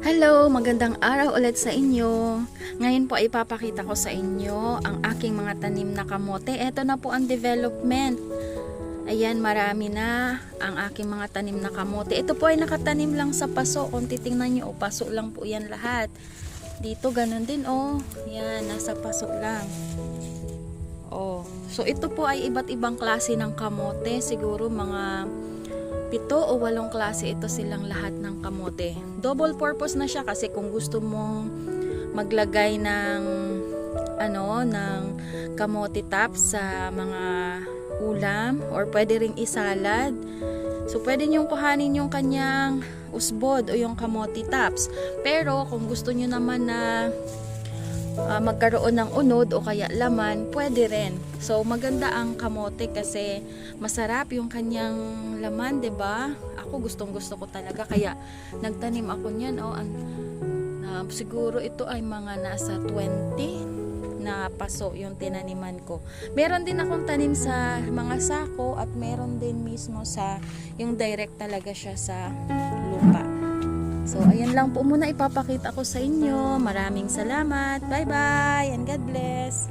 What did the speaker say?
Hello, magandang araw ulit sa inyo. Ngayon po ay ipapakita ko sa inyo ang aking mga tanim na kamote. Ito na po ang development. Ayan, marami na ang aking mga tanim na kamote. Ito po ay nakatanim lang sa paso. Kung titingnan nyo, oh, paso lang po yan lahat. Dito, ganun din, oh. Yan, nasa paso lang. Oh. So, ito po ay iba't ibang klase ng kamote. Siguro mga pito o walong klase ito silang lahat ng kamote. Double purpose na siya kasi kung gusto mong maglagay ng ano ng kamote tops sa mga ulam or pwede ring isalad. So pwede niyong kuhanin yung kanyang usbod o yung kamote tops. Pero kung gusto niyo naman na ah, magkaroon ng unod o kaya laman, pwede rin. So maganda ang kamote kasi masarap yung kanyang laman, 'di ba? Ako gustong-gusto ko talaga kaya nagtanim ako niyan oh. Ang, ah, siguro ito ay mga nasa 20 na paso yung tinaniman ko. Meron din akong tanim sa mga sako at meron din mismo sa yung direct talaga siya sa lupa. So, ayan lang po muna ipapakita ko sa inyo. Maraming salamat. Bye-bye and God bless.